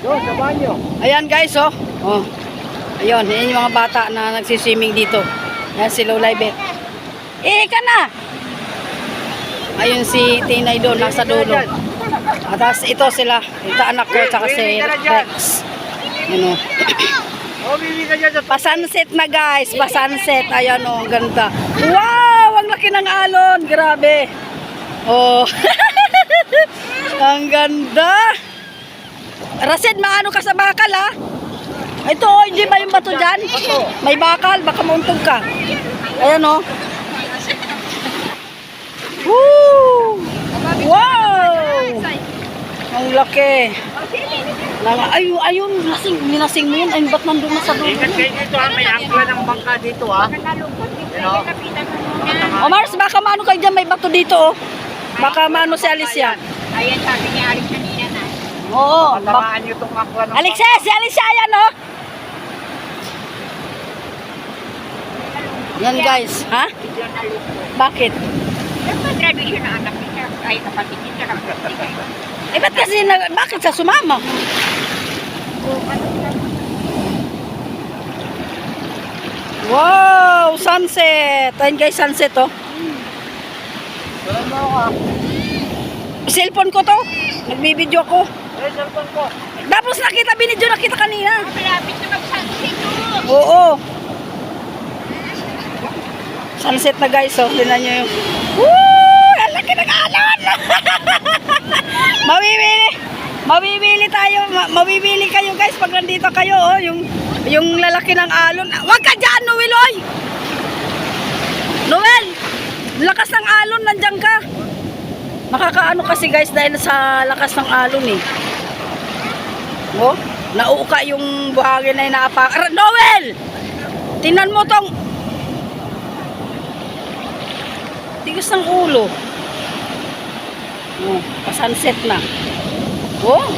Doon, sa banyo. Ayan guys, oh. Oh. Ayun, yan yung mga bata na nagsiswimming dito. Yan si Lolay Bet. Eh, ka na! Ayun si Tinay doon, nasa dulo. At tas ito sila, ito anak ko, tsaka si Rex. Sa Pa-sunset na guys, pa-sunset. Ayan oh, ang ganda. Wow, ang laki ng alon. Grabe. Oh. ang ganda. Rasid, maano ka sa bakal ha? Ito, oh, hindi ba yung bato dyan? May bakal, baka mauntog ka. Ayan oh. Woo! Wow! Ang laki. Lang, ayun, ayun, lasing, nilasing mo yun. Ayun, ba't nandun na sa dulo? Ingat kayo dito ha, may angkla ng bangka dito ha. Ano? O Mars, baka maano kayo dyan, may bato dito oh. Baka maano si Alicia. Ayan, sabi ni na. Oo. Patamaan nyo itong angkla ng Alicia, si Alicia yan oh. Yan guys, ha? Bakit? Yung mga tradisyon na anak niya, ay kapatid niya. Eh ba't kasi, na, bakit sa sumama? Wow, sunset. Ayun guys, sunset oh. Wala mo ka. Cellphone ko to. Nagbibideo ko. Tapos nakita, binidyo nakita kanina. Malapit na mag-sunset oh. Oo. Sunset na guys, oh. Tingnan nyo yung... Woo! Ang laki ng alon! mabibili! Mabibili tayo, ma- mabibili kayo guys pag nandito kayo, oh. Yung, yung lalaki ng alon. Huwag ka dyan, Noel, oy! Noel! Lakas ng alon, nandiyan ka. Nakakaano kasi guys dahil sa lakas ng alon eh. Oh, nauuka yung buhangin na inaapak. Ar- Noel! Tingnan mo tong... Tigas ng ulo. Oh, pa-sunset na. Oh,